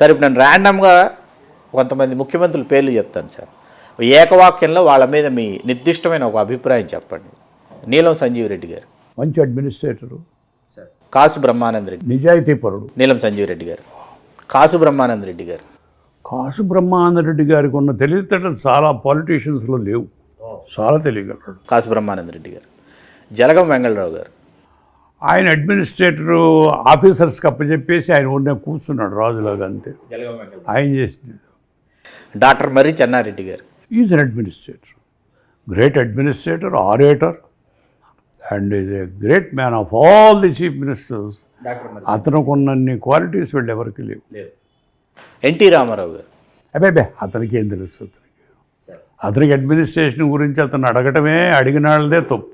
Sir ఇప్పుడు నేను ర్యాండమ్గా కొంతమంది ముఖ్యమంత్రుల పేర్లు చెప్తాను సార్. ఏకవాక్యంలో వాళ్ళ మీద మీ నిర్దిష్టమైన ఒక అభిప్రాయం చెప్పండి. నీలం సంజీవ్ రెడ్డి గారు. మంచి అడ్మినిస్ట్రేటరు కాసు బ్రహ్మానంద రెడ్డి. నిజాయితీపరుడు నీలం సంజీవ్ రెడ్డి గారు. కాసు బ్రహ్మానంద రెడ్డి గారు. కాసు బ్రహ్మానందరెడ్డి గారికి ఉన్న తెలివితేటలు చాలా పాలిటీషియన్స్లో లేవు. చాలా తెలియగలడు కాసు బ్రహ్మానంద రెడ్డి గారు. జలగం వెంగళరావు గారు. ఆయన అడ్మినిస్ట్రేటరు ఆఫీసర్స్కి అప్పచెప్పేసి ఆయన ఉన్న కూర్చున్నాడు రాజులాగా అంతే. ఆయన చేసింది. Doctor Marri Chenna Reddy garu. Is an administrator great administrator orator and is a great man of all the chief ministers doctor అతనికి ఉన్నన్ని క్వాలిటీస్ వీళ్ళు ఎవరికి లేవు. లేదు ఎన్టీ రామారావు గారు. అబ్బాబే అతనికి ఏం తెలుసు అతనికి? అతనికి అడ్మినిస్ట్రేషన్ గురించి అతను అడగటమే అడిగిన వాళ్ళదే తప్పు.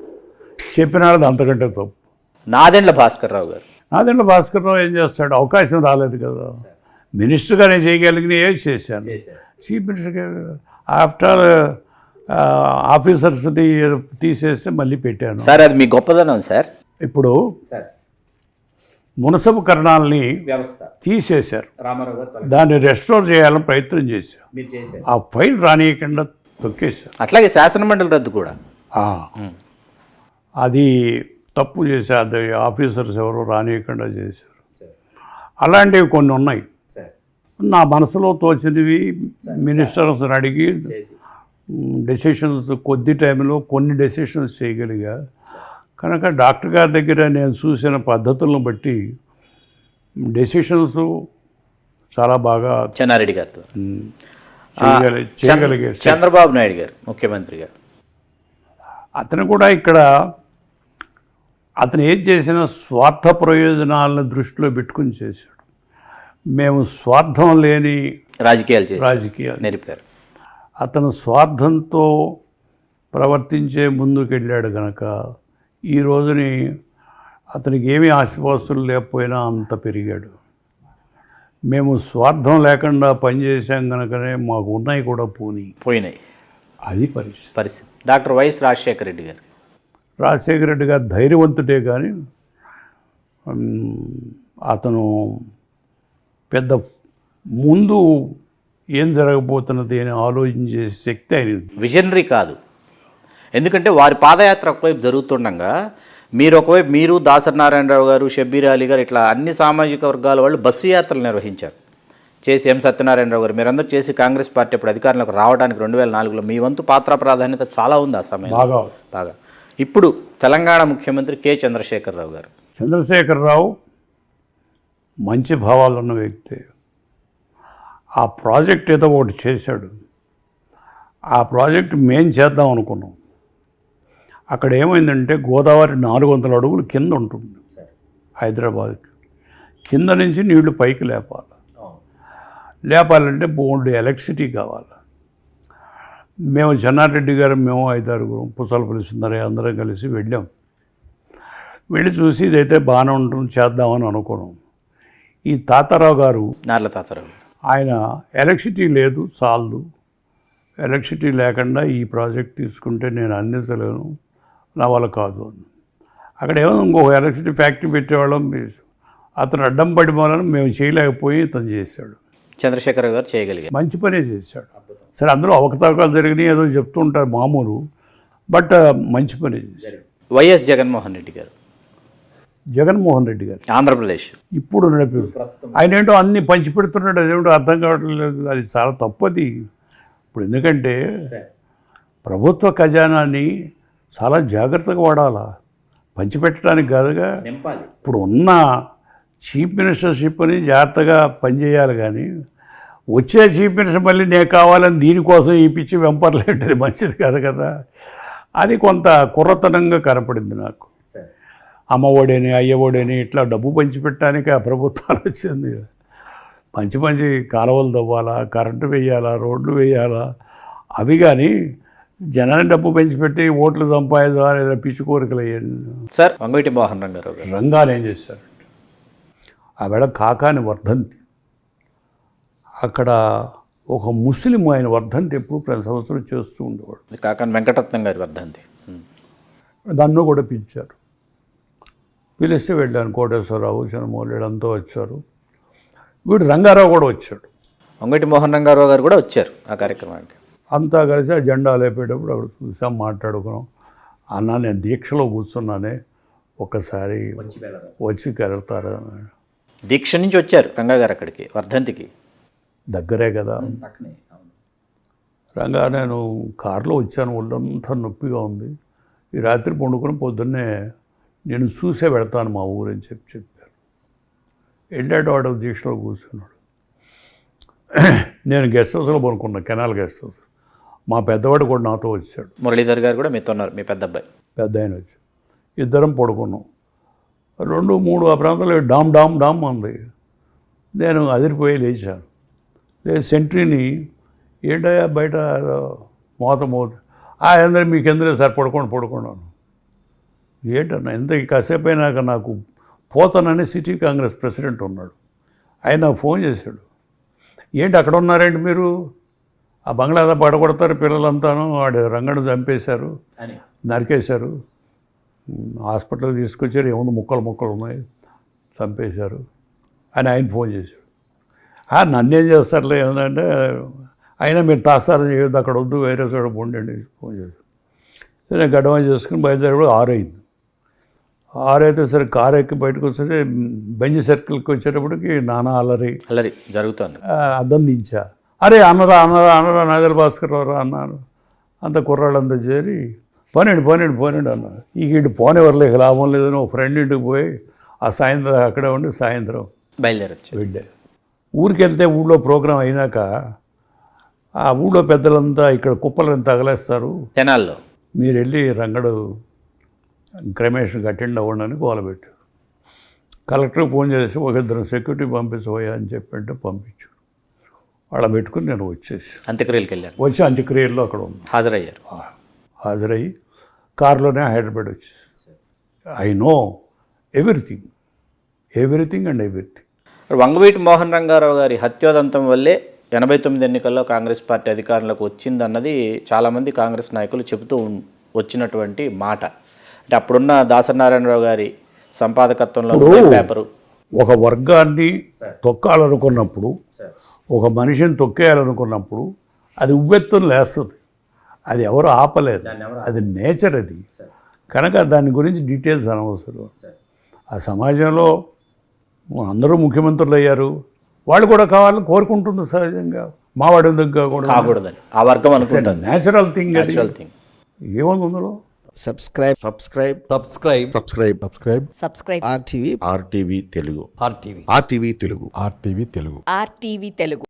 చెప్పిన వాళ్ళది అంతకంటే తప్పు. నాదెండ్ల భాస్కర్ రావు గారు. నాదెండ్ల భాస్కర్రావు ఏం చేస్తాడు? అవకాశం రాలేదు కదా. మినిస్టర్గా నేను చేయగలిగిన ఏ చేశాను? చీఫ్ మినిస్టర్గా ఆఫ్టర్ ఆఫీసర్స్ది తీసేస్తే మళ్ళీ పెట్టాను. సార్ అది మీ గొప్పదనం సార్. ఇప్పుడు సార్. మునసబు కరణాలని వ్యవస్థ. తీసేశారు. రామారావు గారు దాన్ని రెస్టోర్ చేయాలని ప్రయత్నం చేశారు. ఆ ఫైల్ రానియకుండా తొక్కేశారు. అట్లాగే శాసనమండలి రద్దు కూడా. అది తప్పు చేశారు. అది ఆఫీసర్స్ ఎవరు రానియకుండా చేశారు. అలాంటివి కొన్ని ఉన్నాయి. నా మనసులో తోచినవి మినిస్టర్స్ని అడిగి డెసిషన్స్ కొద్ది టైంలో కొన్ని డెసిషన్స్ చేయగలిగా. కనుక డాక్టర్ గారి దగ్గర నేను చూసిన పద్ధతులను బట్టి డెసిషన్స్ చాలా బాగా చెన్నారెడ్డి గారితో. మ్, చేయగలి చేయగలిగే చంద్రబాబు నాయుడు గారు ముఖ్యమంత్రి గారు. అతను కూడా ఇక్కడ అతను ఏం చేసినా స్వార్థ ప్రయోజనాలను దృష్టిలో పెట్టుకుని చేశాడు. మేము స్వార్థం లేని రాజకీయాలు రాజకీయాలు. నేర్పారు. అతను స్వార్థంతో ప్రవర్తించే ముందుకు వెళ్ళాడు కనుక ఈ రోజుని అతనికి ఏమీ ఆశపాస్తులు లేకపోయినా అంత పెరిగాడు. మేము స్వార్థం లేకుండా పనిచేసాం కనుకనే మాకు ఉన్నాయి కూడా పోనీ. పోయినాయి. అది పరిస్థితి. పరిస్థితి. డాక్టర్ వైఎస్ రాజశేఖర రెడ్డి గారు. రాజశేఖర రెడ్డి గారు ధైర్యవంతుడే కానీ అతను పెద్ద ముందు ఏం జరగబోతున్నది అని ఆలోచించే శక్తి ఆయన విజనరీ కాదు. ఎందుకంటే వారి పాదయాత్ర ఒకవైపు జరుగుతుండగా మీరు ఒకవైపు మీరు దాసరి నారాయణరావు గారు షబ్బీర్ అలీ గారు ఇట్లా అన్ని సామాజిక వర్గాల వాళ్ళు బస్సు యాత్రలు నిర్వహించారు. చేసి ఎం సత్యనారాయణరావు గారు మీరందరూ చేసి కాంగ్రెస్ పార్టీ ఇప్పుడు అధికారంలోకి రావడానికి రెండు వేల నాలుగులో మీ వంతు పాత్ర ప్రాధాన్యత చాలా ఉంది ఆ సమయంలో. బాగా. బాగా. ఇప్పుడు తెలంగాణ ముఖ్యమంత్రి కె చంద్రశేఖరరావు గారు. చంద్రశేఖరరావు మంచి భావాలు ఉన్న వ్యక్తి. ఆ ప్రాజెక్ట్ ఏదో ఒకటి చేశాడు. ఆ ప్రాజెక్ట్ మేం చేద్దాం అనుకున్నాం. అక్కడ ఏమైందంటే గోదావరి నాలుగు వందల అడుగులు కింద ఉంటుంది హైదరాబాద్కి. కింద నుంచి నీళ్ళు పైకి లేపాలి. లేపాలంటే బోల్డ్ ఎలక్ట్రిసిటీ కావాలి. మేము చెన్నారెడ్డి గారు మేము ఐదారుగురు పుసలపల్లి సుందరయ్య అందరం కలిసి వెళ్ళాం. వెళ్ళి చూసి ఇదైతే బాగానే ఉంటుంది చేద్దామని అనుకున్నాం. ఈ తాతారావు గారు నార్ల తాతారావు. ఆయన ఎలక్ట్రిసిటీ లేదు చాలదు. ఎలక్ట్రిసిటీ లేకుండా ఈ ప్రాజెక్ట్ తీసుకుంటే నేను అందించలేను నా వల్ల కాదు అని. అక్కడ ఏమో ఇంకొక ఎలక్ట్రిసిటీ ఫ్యాక్టరీ పెట్టేవాళ్ళం అతను అడ్డం పడి వలన మేము చేయలేకపోయి ఇతను చేశాడు. చంద్రశేఖర్ గారు చేయగలిగారు. మంచి పనే చేశాడు. సరే అందులో అవకతవకలు జరిగినాయి ఏదో చెప్తూ ఉంటారు మామూలు బట్ మంచి పనే చేశాడు. వైఎస్ జగన్మోహన్ రెడ్డి గారు. జగన్మోహన్ రెడ్డి గారు. ఆంధ్రప్రదేశ్. ఇప్పుడు నడిపి ఆయన ఏంటో అన్ని పంచి పెడుతున్నాడు అదేమిటో అర్థం కావట్లేదు. అది చాలా తప్పది. ఇప్పుడు ఎందుకంటే ప్రభుత్వ ఖజానాన్ని చాలా జాగ్రత్తగా వాడాలా. పంచిపెట్టడానికి కాదుగా. నింపాలి. ఇప్పుడు ఉన్న చీఫ్ మినిస్టర్షిప్ని జాగ్రత్తగా పనిచేయాలి కానీ వచ్చే చీఫ్ మినిస్టర్ మళ్ళీ నేను కావాలని దీనికోసం ఈ పిచ్చి వెంపర్లేంటిది మంచిది కాదు కదా. అది కొంత కుర్రతనంగా కనపడింది నాకు. అమ్మఒడని అయ్యఒడని ఇట్లా డబ్బు పంచిపెట్టడానికి ఆ ప్రభుత్వాలు వచ్చింది. మంచి మంచి కాలువలు తవ్వాలా కరెంటు వేయాలా రోడ్లు వేయాలా? అవి కానీ జనాన్ని డబ్బు పెంచిపెట్టి ఓట్లు సంపాదించాలి లేదా పిచ్చి కోరికలు అయ్యాయి. సార్ వంగవీటి మోహన్ రంగారావు గారు. రంగాలు ఏం చేశారంటే ఆవిడ కాకాని వర్ధంతి. అక్కడ ఒక ముస్లిం ఆయన వర్ధంతి ఎప్పుడు ప్రతి సంవత్సరం చేస్తూ ఉండేవాడు. కాకాని వెంకటరత్నం గారి వర్ధంతి. దాన్ని కూడా పిలిచారు. పిలిస్తే వెళ్ళాను కోటేశ్వరరావు చంద్రమౌళి అంతా వచ్చారు. వీడు రంగారావు కూడా వచ్చాడు. వంగటి మోహన్ రంగారావు గారు కూడా వచ్చారు ఆ కార్యక్రమానికి. అంతా కలిసి ఆ జెండా లేపేటప్పుడు అక్కడ చూసాం మాట్లాడుకున్నాం. అన్న నేను దీక్షలో కూర్చున్నానే ఒక్కసారి వచ్చి వెళ్తారా? అన్నాడు. దీక్ష నుంచి వచ్చారు రంగా గారు అక్కడికి వర్ధంతికి. దగ్గరే కదా. రంగా నేను కారులో వచ్చాను. ఒళ్ళంతా నొప్పిగా ఉంది. ఈ రాత్రి పండుకొని పొద్దున్నే నేను చూసే పెడతాను మా ఊరని చెప్పి చెప్పారు. వెళ్ళాడు వాడు దీక్షలో కూర్చున్నాడు. నేను గెస్ట్ హౌస్లో పనుకున్నా కెనాల్ గెస్ట్ హౌస్. మా పెద్దవాడు కూడా నాతో వచ్చాడు. మురళీధర్ గారు కూడా మీతో ఉన్నారు మీ పెద్ద అబ్బాయి. పెద్ద ఆయన వచ్చి ఇద్దరం పడుకున్నాం. రెండు మూడు ఆ ప్రాంతంలో డామ్ డామ్ డామ్ ఉంది నేను అదిరిపోయి లేచాను. లేదు సెంట్రీని ఏంటయ్యా బయట మోత మోత ఆ అందరూ మీకు ఎందులో సార్ పడుకోండి పడుకున్నాను ఏంటన్నా ఎంత కాసేపు అయినాక నాకు పోతానని సిటీ కాంగ్రెస్ ప్రెసిడెంట్ ఉన్నాడు. ఆయన నాకు ఫోన్ చేశాడు. ఏంటి అక్కడ ఉన్నారేంటి మీరు? ఆ బంగ్లాదా పడగొడతారు పిల్లలంతాను వాడు రంగడు చంపేశారు నరికేశారు. హాస్పిటల్ తీసుకొచ్చారు ఏముంది ముక్కలు ముక్కలు ఉన్నాయి చంపేశారు. అని ఆయన ఫోన్ చేశాడు. "ఆ, నన్నేం చేస్తారులే ఏమంటే అయినా మీరు తాసారం చేయొద్దు అక్కడ వద్దు వేరే చోట పోండి ఫోన్ చేశారు సరే నేను గడ్డమా చేసుకుని బయలుదేరి ఆరు అయింది. ఆరు అయితే సరే కారు ఎక్కి బయటకు వస్తే బెంజ్ సర్కిల్కి వచ్చేటప్పటికి నానా అల్లరి. అల్లరి జరుగుతోంది. అద్దం దించా. అరే అన్నరా అన్నరా అన్నరా నాదల భాస్కర్ రావు అన్నారు అంత కుర్రాళ్ళంతా చేరి పోనండి పోనండి పోనండి అన్నారు. ఈ ఇటు పోనేవారు లేక లాభం లేదని ఒక ఫ్రెండ్ ఇంటికి పోయి ఆ సాయంత్రం అక్కడే ఉండి సాయంత్రం బయలుదేరొచ్చు. వెళ్ళే. ఊరికి వెళ్తే ఊళ్ళో ప్రోగ్రాం అయినాక ఆ ఊళ్ళో పెద్దలంతా ఇక్కడ కుప్పలను తగలేస్తారు. తెనాల్లో మీరు వెళ్ళి రంగడు క్రమేషన్ అటెండ్ అవ్వండి అని గోలబెట్టు కలెక్టర్కి ఫోన్ చేసి ఒక ఇద్దరు సెక్యూరిటీ పంపించబోయా అని చెప్పంటే పంపించు వాళ్ళ పెట్టుకుని నేను వచ్చేసి. అంత్యక్రియలకు వెళ్ళారు. వచ్చి అంత్యక్రియల్లో అక్కడ ఉంది హాజరయ్యారు. హాజరయ్యి కారులోనే హైదరాబాద్ వచ్చేసి I know everything everything and everything. Vangaveeti Mohan Ranga Rao గారి హత్యోదంతం వల్లే ఎనభై తొమ్మిది ఎన్నికల్లో కాంగ్రెస్ పార్టీ అధికారంలోకి వచ్చిందన్నది చాలామంది కాంగ్రెస్ నాయకులు చెబుతూ వచ్చినటువంటి మాట. అంటే అప్పుడున్న దాసనారాయణరావు గారి సంపాదకత్వంలో ఉన్న పేపరు. ఒక వర్గాన్ని తొక్కాలనుకున్నప్పుడు ఒక మనిషిని తొక్కేయాలనుకున్నప్పుడు అది ఉవ్వెత్తున లేస్తుంది. అది ఎవరు ఆపలేదు. అది నేచర్ అది. కనుక దాని గురించి డీటెయిల్స్ అనవసరం. ఆ సమాజంలో అందరూ ముఖ్యమంత్రులు అయ్యారు వాళ్ళు కూడా కావాలని కోరుకుంటుంది సహజంగా. మావాడి దగ్గర కూడా కాకూడదని. ఆ వర్గం అనుకుంటుంది. థింగ్ అది. నేచురల్ థింగ్ ఏముంది అందులో? Subscribe subscribe subscribe subscribe subscribe subscribe RTV RTV Telugu RTV RTV Telugu RTV Telugu RTV Telugu